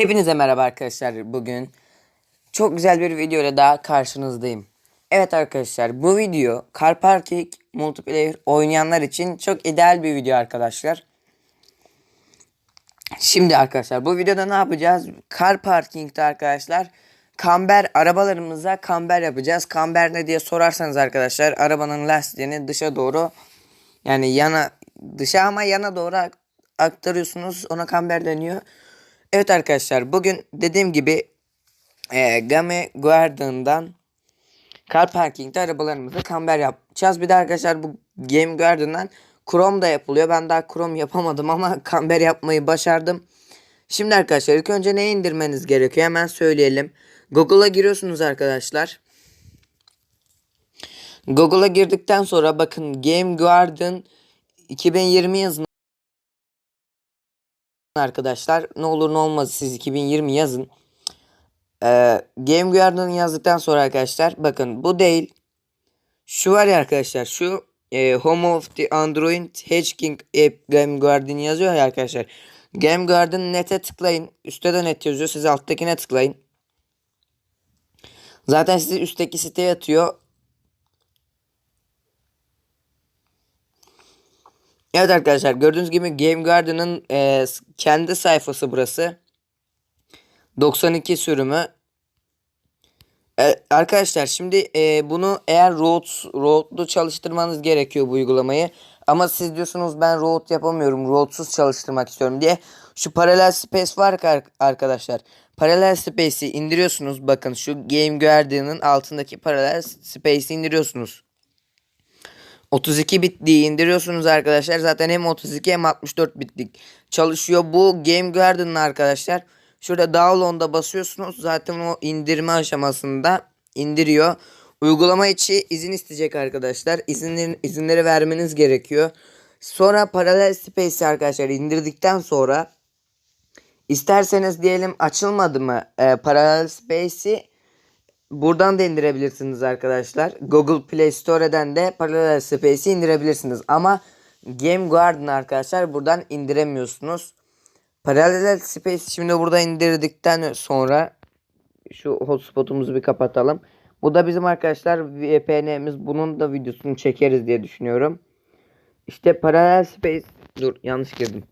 Hepinize merhaba arkadaşlar. Bugün çok güzel bir video ile daha karşınızdayım. Evet arkadaşlar bu video Car Parking multiplayer oynayanlar için çok ideal bir video arkadaşlar. Şimdi arkadaşlar bu videoda ne yapacağız? Car Parking'de arkadaşlar kamber arabalarımıza kamber yapacağız. Kamber ne diye sorarsanız arkadaşlar arabanın lastiğini dışa doğru yani yana dışa ama yana doğru ak- aktarıyorsunuz. Ona kamber deniyor. Evet arkadaşlar bugün dediğim gibi e, Game Garden'dan Car Parking'de arabalarımızı kamber yapacağız. Bir de arkadaşlar bu Game Garden'dan Chrome da yapılıyor. Ben daha Chrome yapamadım ama kamber yapmayı başardım. Şimdi arkadaşlar ilk önce ne indirmeniz gerekiyor hemen söyleyelim. Google'a giriyorsunuz arkadaşlar. Google'a girdikten sonra bakın Game Garden 2020 yazın arkadaşlar. Ne olur ne olmaz siz 2020 yazın. Ee, Game Garden yazdıktan sonra arkadaşlar bakın bu değil. Şu var ya arkadaşlar şu e, Home of the Android Hedging App Game Garden yazıyor ya arkadaşlar. Game Garden net'e tıklayın. Üstte de net yazıyor. Siz alttakine tıklayın. Zaten sizi üstteki siteye atıyor. Evet arkadaşlar gördüğünüz gibi Game Garden'ın e, kendi sayfası burası. 92 sürümü. E, arkadaşlar şimdi e, bunu eğer root rootlu çalıştırmanız gerekiyor bu uygulamayı. Ama siz diyorsunuz ben root yapamıyorum. Rootsuz çalıştırmak istiyorum diye. Şu Parallel Space var arkadaşlar. Parallel Space'i indiriyorsunuz. Bakın şu Game Garden'ın altındaki Parallel Space'i indiriyorsunuz. 32 bitliği indiriyorsunuz arkadaşlar. Zaten hem 32 hem 64 bitlik çalışıyor. Bu Game Garden'ın arkadaşlar. Şurada download'a basıyorsunuz. Zaten o indirme aşamasında indiriyor. Uygulama içi izin isteyecek arkadaşlar. İzinleri, izinleri vermeniz gerekiyor. Sonra Parallel Space'i arkadaşlar indirdikten sonra isterseniz diyelim açılmadı mı e, Parallel Space'i Buradan da indirebilirsiniz arkadaşlar. Google Play Store'den de Parallel Space'i indirebilirsiniz. Ama Game Garden arkadaşlar buradan indiremiyorsunuz. Parallel Space şimdi burada indirdikten sonra şu hotspot'umuzu bir kapatalım. Bu da bizim arkadaşlar VPN'imiz. Bunun da videosunu çekeriz diye düşünüyorum. İşte Parallel Space dur yanlış girdim.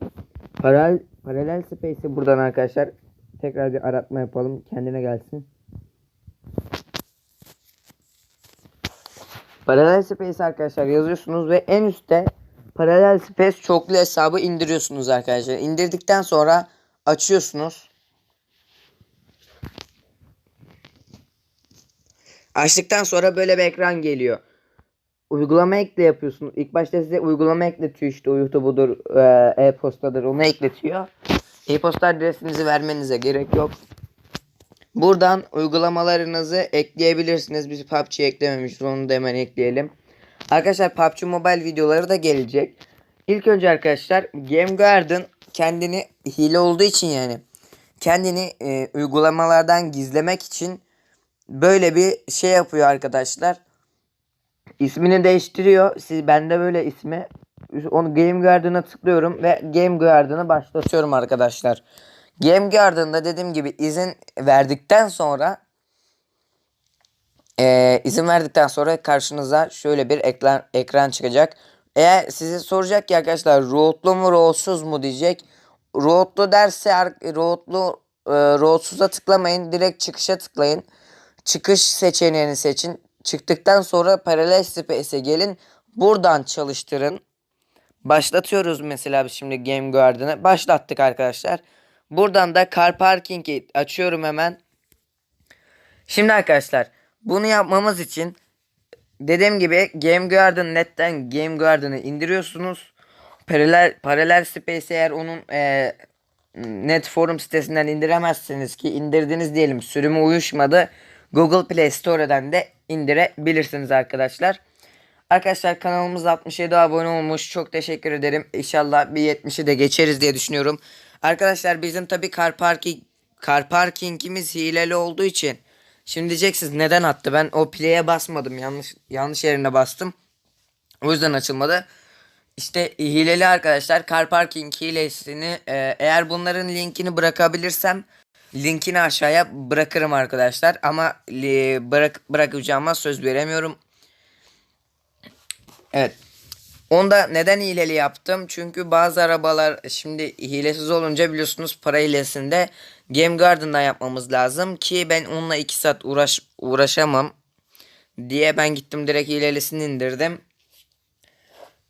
Parallel Parallel Space'i buradan arkadaşlar tekrar bir aratma yapalım. Kendine gelsin. Parallel Space arkadaşlar yazıyorsunuz ve en üstte Parallel Space çoklu hesabı indiriyorsunuz arkadaşlar. İndirdikten sonra açıyorsunuz. Açtıktan sonra böyle bir ekran geliyor. Uygulama ekle yapıyorsunuz. İlk başta size uygulama ekletiyor işte YouTube'udur, e, e-postadır onu ekletiyor. E-posta adresinizi vermenize gerek yok. Buradan uygulamalarınızı ekleyebilirsiniz. Biz PUBG eklememişiz. Onu da hemen ekleyelim. Arkadaşlar PUBG Mobile videoları da gelecek. İlk önce arkadaşlar Game Garden kendini hile olduğu için yani kendini e, uygulamalardan gizlemek için böyle bir şey yapıyor arkadaşlar. İsmini değiştiriyor. Siz bende böyle ismi onu Game Garden'a tıklıyorum ve Game Garden'ı başlatıyorum arkadaşlar. Game Garden'da dediğim gibi izin verdikten sonra eee, izin verdikten sonra karşınıza şöyle bir ekran, ekran çıkacak. Eğer size soracak ki arkadaşlar rootlu mu rootsuz mu diyecek. Rootlu derse rootlu e, rootsuza tıklamayın. Direkt çıkışa tıklayın. Çıkış seçeneğini seçin. Çıktıktan sonra Parallel Space'e gelin. Buradan çalıştırın. Başlatıyoruz mesela biz şimdi Game Garden'ı. Başlattık arkadaşlar. Buradan da Car Parking'i açıyorum hemen. Şimdi arkadaşlar bunu yapmamız için dediğim gibi Game Garden netten Game Garden'ı indiriyorsunuz. Paralel, paralel Space eğer onun e, net forum sitesinden indiremezsiniz ki indirdiniz diyelim sürümü uyuşmadı. Google Play Store'dan de indirebilirsiniz arkadaşlar. Arkadaşlar kanalımız 67 abone olmuş. Çok teşekkür ederim. İnşallah bir 70'i de geçeriz diye düşünüyorum. Arkadaşlar bizim tabi car parking car parkingimiz hileli olduğu için şimdi diyeceksiniz neden attı? Ben o play'e basmadım. Yanlış yanlış yerine bastım. O yüzden açılmadı. İşte hileli arkadaşlar car parking hilesini e, eğer bunların linkini bırakabilirsem linkini aşağıya bırakırım arkadaşlar. Ama e, bırak bırakacağıma söz veremiyorum. Evet. Onda neden hileli yaptım? Çünkü bazı arabalar şimdi hilesiz olunca biliyorsunuz para hilesinde Game Garden'dan yapmamız lazım ki ben onunla 2 saat uğraş uğraşamam diye ben gittim direkt hilelisini indirdim.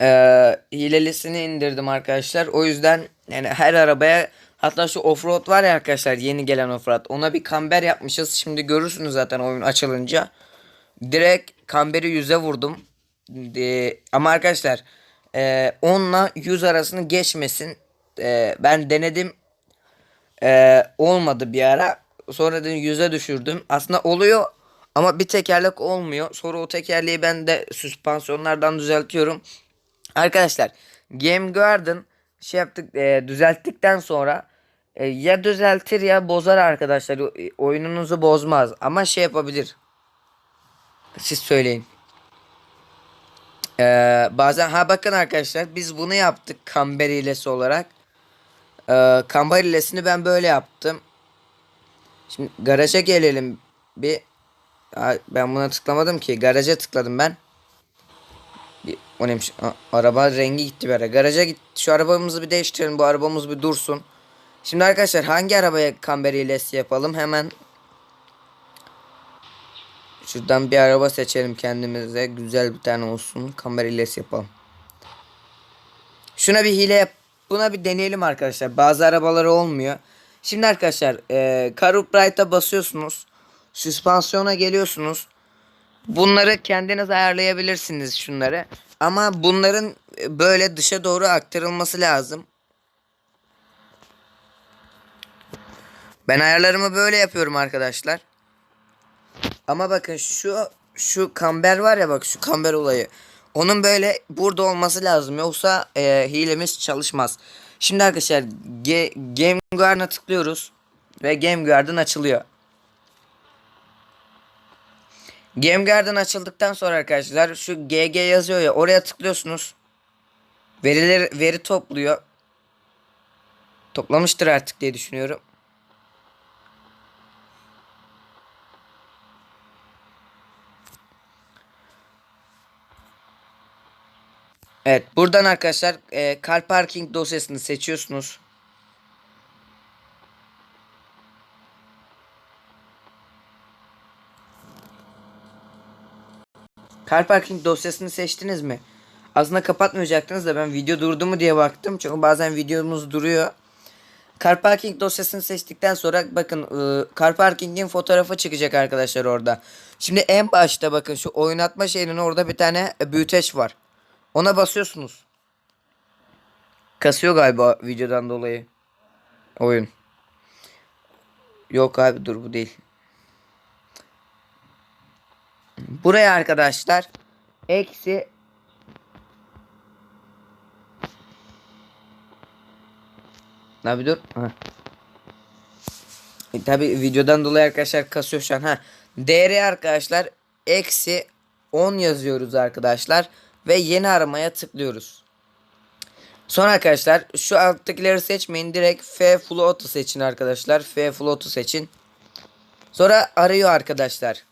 Ee, hilelisini indirdim arkadaşlar. O yüzden yani her arabaya hatta şu offroad var ya arkadaşlar yeni gelen offroad ona bir kamber yapmışız. Şimdi görürsünüz zaten oyun açılınca. Direkt kamberi yüze vurdum. Ee, ama arkadaşlar e, 10 ile 100 arasını geçmesin. E, ben denedim. E, olmadı bir ara. Sonra dedim 100'e düşürdüm. Aslında oluyor ama bir tekerlek olmuyor. Sonra o tekerleği ben de süspansiyonlardan düzeltiyorum. Arkadaşlar Game Garden şey yaptık e, düzelttikten sonra e, ya düzeltir ya bozar arkadaşlar. E, Oyununuzu bozmaz ama şey yapabilir. Siz söyleyin. Ee, bazen ha bakın arkadaşlar biz bunu yaptık kamber hilesi olarak. Ee, kamber hilesini ben böyle yaptım. Şimdi garaja gelelim bir. Ben buna tıklamadım ki. Garaja tıkladım ben. Bir, o neymiş? A- araba rengi gitti bir ara. Garaja git. Şu arabamızı bir değiştirelim. Bu arabamız bir dursun. Şimdi arkadaşlar hangi arabaya kamber hilesi yapalım? Hemen Şuradan bir araba seçelim kendimize. Güzel bir tane olsun. Kamera hilesi yapalım. Şuna bir hile yap. Buna bir deneyelim arkadaşlar. Bazı arabaları olmuyor. Şimdi arkadaşlar e, Car Upright'a basıyorsunuz. Süspansiyona geliyorsunuz. Bunları kendiniz ayarlayabilirsiniz şunları. Ama bunların e, böyle dışa doğru aktarılması lazım. Ben ayarlarımı böyle yapıyorum arkadaşlar. Ama bakın şu şu kamber var ya bak şu kamber olayı. Onun böyle burada olması lazım. Yoksa e, hilemiz çalışmaz. Şimdi arkadaşlar Ge Game Guard'a tıklıyoruz. Ve Game Guard'ın açılıyor. Game Guard'ın açıldıktan sonra arkadaşlar şu GG yazıyor ya oraya tıklıyorsunuz. Verileri veri topluyor. Toplamıştır artık diye düşünüyorum. Evet buradan arkadaşlar e, car parking dosyasını seçiyorsunuz. Car parking dosyasını seçtiniz mi? Aslında kapatmayacaktınız da ben video durdu mu diye baktım. Çünkü bazen videomuz duruyor. Car parking dosyasını seçtikten sonra bakın e, car parking'in fotoğrafı çıkacak arkadaşlar orada. Şimdi en başta bakın şu oynatma şeyinin orada bir tane e, büyüteç var. Ona basıyorsunuz. Kasıyor galiba videodan dolayı. Oyun. Yok abi dur bu değil. Buraya arkadaşlar eksi Abi dur. Ha. E, tabi videodan dolayı arkadaşlar kasıyor şu an. Ha. DR arkadaşlar eksi 10 yazıyoruz arkadaşlar. Ve yeni aramaya tıklıyoruz. Sonra arkadaşlar şu alttakileri seçmeyin. Direkt F Full Auto seçin arkadaşlar. F Full Auto seçin. Sonra arıyor arkadaşlar.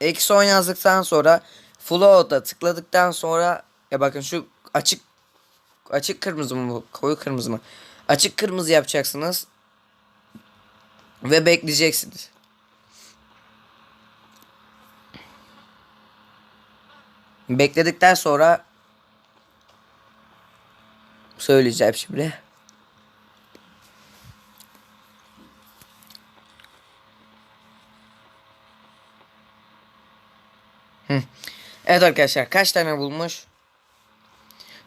Eksi 10 yazdıktan sonra Full Auto tıkladıktan sonra ya bakın şu açık açık kırmızı mı? Koyu kırmızı mı? Açık kırmızı yapacaksınız. Ve bekleyeceksiniz. Bekledikten sonra söyleyeceğim şimdi. Evet arkadaşlar kaç tane bulmuş?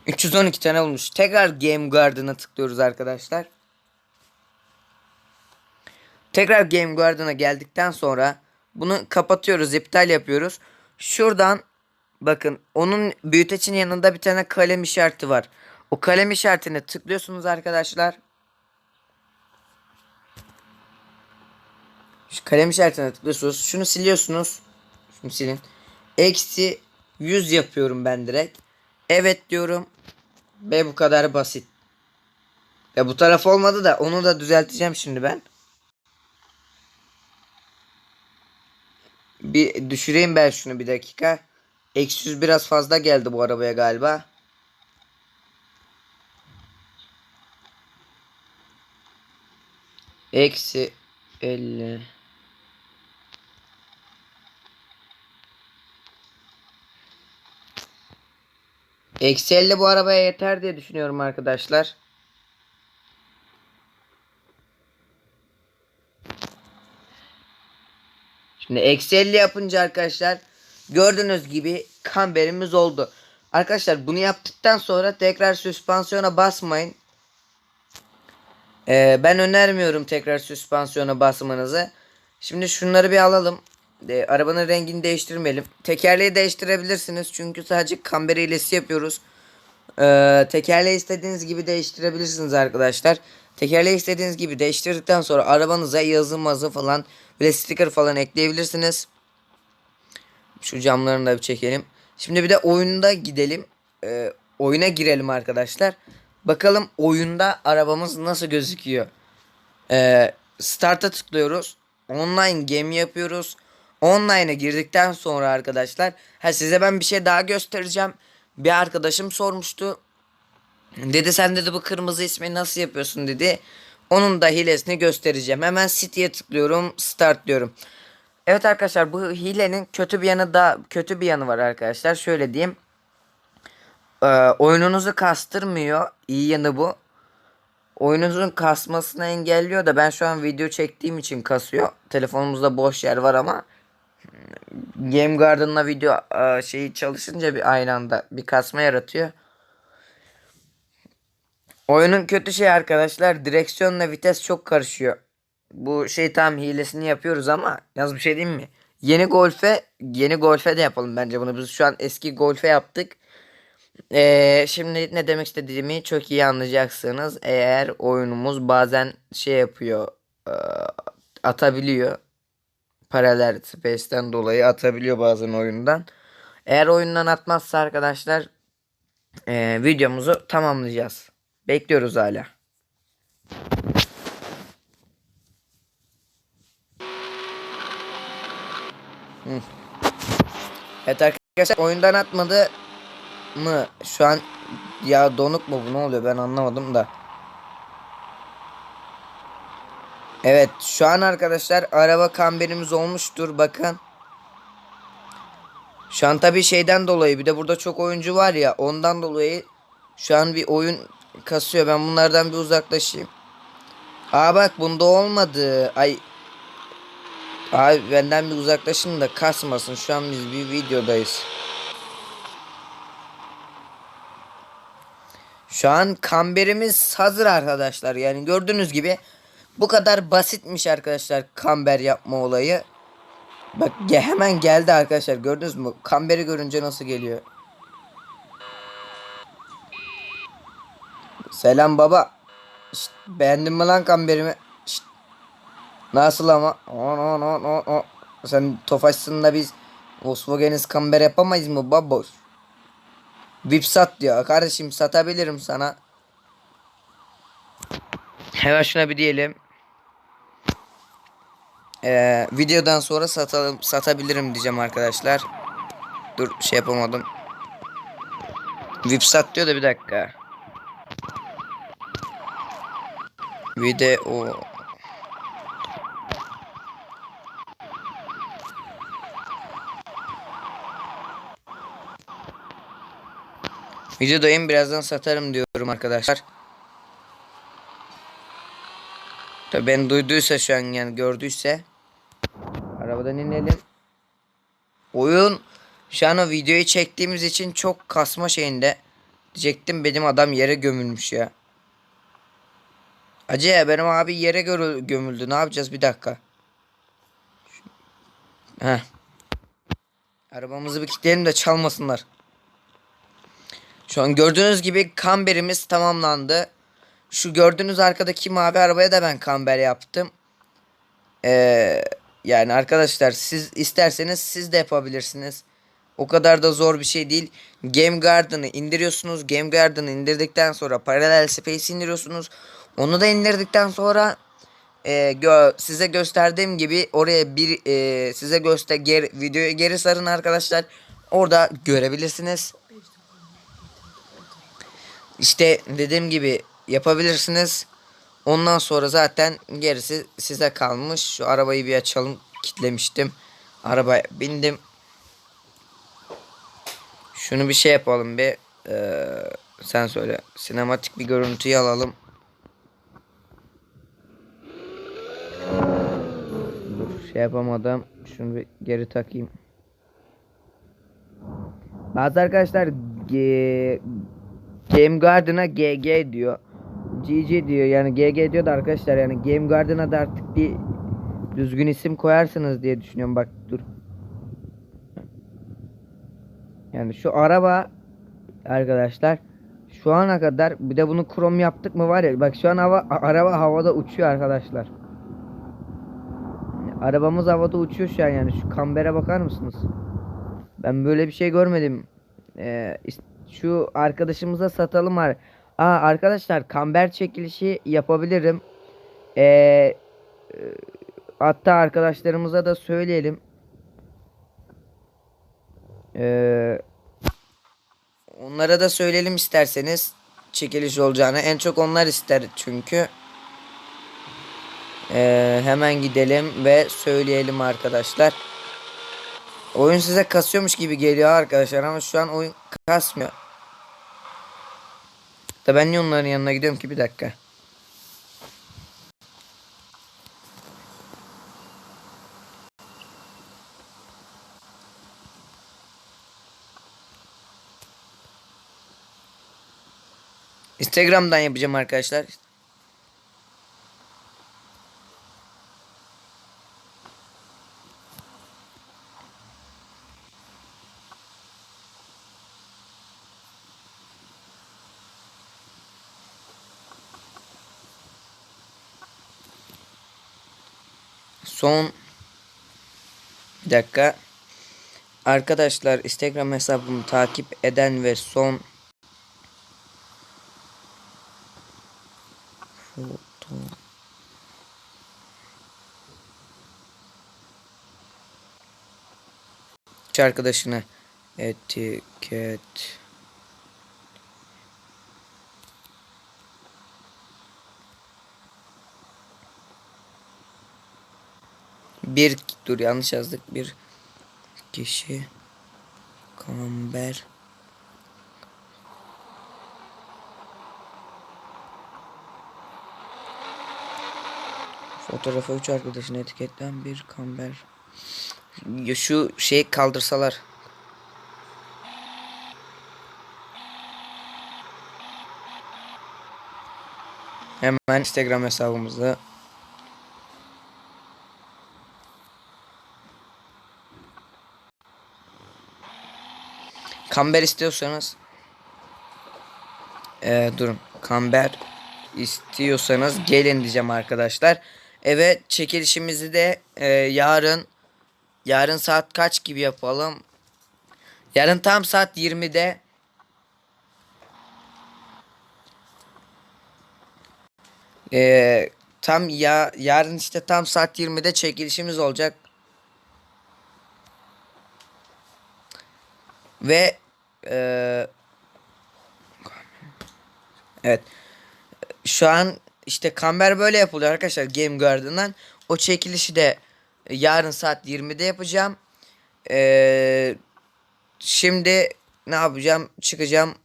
312 tane bulmuş. Tekrar Game Garden'a tıklıyoruz arkadaşlar. Tekrar Game Garden'a geldikten sonra bunu kapatıyoruz, iptal yapıyoruz. Şuradan bakın onun büyütecin yanında bir tane kalem işareti var. O kalem işaretine tıklıyorsunuz arkadaşlar. Şu kalem işaretine tıklıyorsunuz. Şunu siliyorsunuz. Şunu silin. Eksi 100 yapıyorum ben direkt. Evet diyorum. Ve bu kadar basit. Ya bu taraf olmadı da onu da düzelteceğim şimdi ben. Bir düşüreyim ben şunu bir dakika. Eksi 100 biraz fazla geldi bu arabaya galiba. Eksi 50. Eksi 50 bu arabaya yeter diye düşünüyorum arkadaşlar. Şimdi eksi 50 yapınca arkadaşlar gördüğünüz gibi kamberimiz oldu. Arkadaşlar bunu yaptıktan sonra tekrar süspansiyona basmayın. Ee, ben önermiyorum tekrar süspansiyona basmanızı. Şimdi şunları bir alalım. Ee, arabanın rengini değiştirmeyelim. Tekerleği değiştirebilirsiniz. Çünkü sadece kamber hilesi yapıyoruz. Ee, tekerleği istediğiniz gibi değiştirebilirsiniz arkadaşlar. Tekerleği istediğiniz gibi değiştirdikten sonra arabanıza yazı mazı falan böyle sticker falan ekleyebilirsiniz. Şu camlarını da bir çekelim. Şimdi bir de oyunda gidelim. Ee, oyuna girelim arkadaşlar. Bakalım oyunda arabamız nasıl gözüküyor. Ee, start'a tıklıyoruz. Online game yapıyoruz. Online'a girdikten sonra arkadaşlar. Ha size ben bir şey daha göstereceğim. Bir arkadaşım sormuştu. Dedi sen dedi bu kırmızı ismi nasıl yapıyorsun dedi. Onun da hilesini göstereceğim. Hemen City'ye tıklıyorum. Start diyorum. Evet arkadaşlar bu hilenin kötü bir yanı da kötü bir yanı var arkadaşlar. Şöyle diyeyim. Ee, oyununuzu kastırmıyor. İyi yanı bu. Oyununuzun kasmasını engelliyor da ben şu an video çektiğim için kasıyor. Telefonumuzda boş yer var ama Game Garden'la video e, şeyi çalışınca bir aynı anda bir kasma yaratıyor. Oyunun kötü şey arkadaşlar direksiyonla vites çok karışıyor. Bu şey tam hilesini yapıyoruz ama yaz bir şey diyeyim mi? Yeni Golf'e yeni Golf'e de yapalım bence bunu. Biz şu an eski Golf'e yaptık. Ee, şimdi ne demek istediğimi çok iyi anlayacaksınız. Eğer oyunumuz bazen şey yapıyor e, atabiliyor. Paralel Space'ten dolayı atabiliyor bazen oyundan. Eğer oyundan atmazsa arkadaşlar e, videomuzu tamamlayacağız. Bekliyoruz hala. Evet arkadaşlar oyundan atmadı mı? Şu an ya donuk mu bu ne oluyor ben anlamadım da. Evet şu an arkadaşlar araba kamberimiz olmuştur bakın. Şu an tabi şeyden dolayı bir de burada çok oyuncu var ya ondan dolayı şu an bir oyun kasıyor. Ben bunlardan bir uzaklaşayım. Aa bak bunda olmadı. Ay. Abi benden bir uzaklaşın da kasmasın. Şu an biz bir videodayız. Şu an kamberimiz hazır arkadaşlar. Yani gördüğünüz gibi bu kadar basitmiş arkadaşlar kamber yapma olayı. Bak hemen geldi arkadaşlar. Gördünüz mü? Kamberi görünce nasıl geliyor? Selam baba. Şşt, beğendin mi lan kamberimi? Nasıl ama? O, o, o, o, o. Sen Tofaş'sın da biz Volkswagen'iz kamber yapamayız mı baboş? Vip sat diyor. Kardeşim satabilirim sana. Hemen şuna bir diyelim. Ee, videodan sonra satalım, satabilirim diyeceğim arkadaşlar. Dur şey yapamadım. Vip sat diyor da bir dakika. Video Videodayım birazdan satarım diyorum arkadaşlar. Tabii ben duyduysa şu an yani gördüyse. Arabadan inelim. Oyun şu an o videoyu çektiğimiz için çok kasma şeyinde. Diyecektim benim adam yere gömülmüş ya. Acı ya benim abi yere gömüldü. Ne yapacağız bir dakika. Heh. Arabamızı bir kilitleyelim de çalmasınlar. Şu an gördüğünüz gibi kamberimiz tamamlandı. Şu gördüğünüz arkadaki mavi arabaya da ben kamber yaptım. Ee, yani arkadaşlar siz isterseniz siz de yapabilirsiniz. O kadar da zor bir şey değil. Game Garden'ı indiriyorsunuz. Game Garden'ı indirdikten sonra Parallel Space indiriyorsunuz. Onu da indirdikten sonra e, gö- size gösterdiğim gibi oraya bir e, size göster geri, videoyu geri sarın arkadaşlar. Orada görebilirsiniz. İşte dediğim gibi yapabilirsiniz. Ondan sonra zaten gerisi size kalmış. Şu arabayı bir açalım. Kitlemiştim. Arabaya bindim. Şunu bir şey yapalım bir. Ee, sen söyle. Sinematik bir görüntüyü alalım. Şey yapamadım. Şunu bir geri takayım. Bazı arkadaşlar Game Garden'a GG diyor. GG diyor yani GG diyor da arkadaşlar yani Game Garden'a da artık bir düzgün isim koyarsınız diye düşünüyorum bak dur. Yani şu araba arkadaşlar şu ana kadar bir de bunu krom yaptık mı var ya bak şu an hava araba havada uçuyor arkadaşlar. Yani arabamız havada uçuyor şu an yani şu kambere bakar mısınız? Ben böyle bir şey görmedim. Ee, şu arkadaşımıza satalım var. Aa arkadaşlar kamber çekilişi yapabilirim. Ee, hatta arkadaşlarımıza da söyleyelim. Ee, onlara da söyleyelim isterseniz çekiliş olacağını. En çok onlar ister çünkü. Ee, hemen gidelim ve söyleyelim arkadaşlar. Oyun size kasıyormuş gibi geliyor arkadaşlar ama şu an oyun kasmıyor. Da ben niye onların yanına gidiyorum ki bir dakika. Instagram'dan yapacağım arkadaşlar. Son bir dakika. Arkadaşlar Instagram hesabımı takip eden ve son foto arkadaşına etiket bir dur yanlış yazdık. Bir kişi kamber. Fotoğrafa üç arkadaşın etiketlen bir kamber. Şu şeyi kaldırsalar. Hemen instagram hesabımızda Kamber istiyorsanız ee, durun. Kamber istiyorsanız gelin diyeceğim arkadaşlar. Evet çekilişimizi de e, yarın yarın saat kaç gibi yapalım? Yarın tam saat 20'de e, tam ya yarın işte tam saat 20'de çekilişimiz olacak. Ve eee, evet şu an işte kamber böyle yapılıyor arkadaşlar Game Garden'dan. O çekilişi de yarın saat 20'de yapacağım. Eee, şimdi ne yapacağım? Çıkacağım.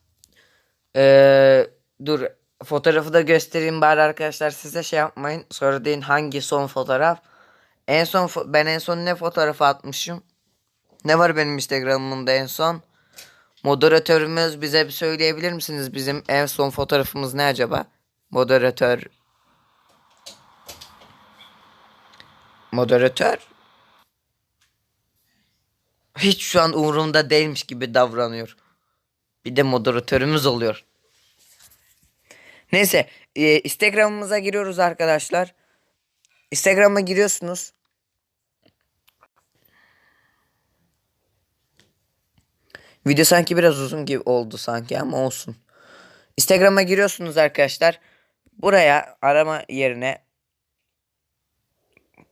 Eee, dur fotoğrafı da göstereyim bari arkadaşlar size şey yapmayın. Sonra deyin hangi son fotoğraf. En son ben en son ne fotoğrafı atmışım? Ne var benim Instagram'ımda en son? Moderatörümüz bize bir söyleyebilir misiniz? Bizim en son fotoğrafımız ne acaba? Moderatör. Moderatör. Hiç şu an umurumda değilmiş gibi davranıyor. Bir de moderatörümüz oluyor. Neyse. e, Instagram'ımıza giriyoruz arkadaşlar. Instagram'a giriyorsunuz. Video sanki biraz uzun gibi oldu sanki ama olsun. Instagram'a giriyorsunuz arkadaşlar. Buraya arama yerine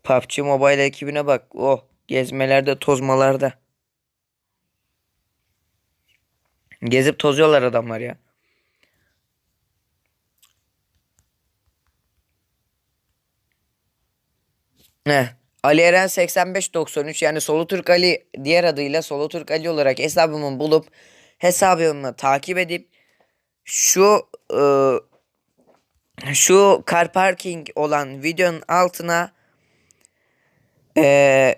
PUBG Mobile ekibine bak. Oh gezmelerde tozmalarda. Gezip tozuyorlar adamlar ya. Ne? Ali Eren 8593 yani Solu Türk Ali diğer adıyla Solu Türk Ali olarak hesabımı bulup hesabımı takip edip şu e, şu car parking olan videonun altına e,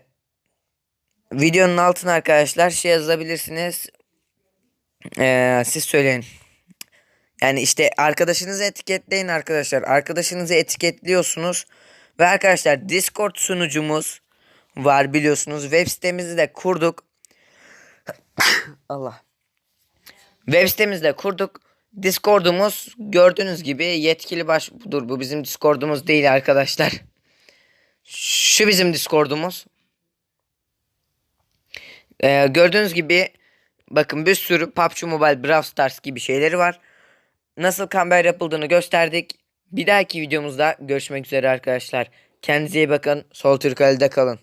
videonun altına arkadaşlar şey yazabilirsiniz. E, siz söyleyin. Yani işte arkadaşınızı etiketleyin arkadaşlar. Arkadaşınızı etiketliyorsunuz. Ve arkadaşlar Discord sunucumuz var biliyorsunuz. Web sitemizi de kurduk. Allah. Web sitemizi de kurduk. Discord'umuz gördüğünüz gibi yetkili başbudur. Bu bizim Discord'umuz değil arkadaşlar. Şu bizim Discord'umuz. Ee, gördüğünüz gibi bakın bir sürü PUBG Mobile Brawl Stars gibi şeyleri var. Nasıl kamber yapıldığını gösterdik. Bir dahaki videomuzda görüşmek üzere arkadaşlar. Kendinize iyi bakın. Sol Türk kalın.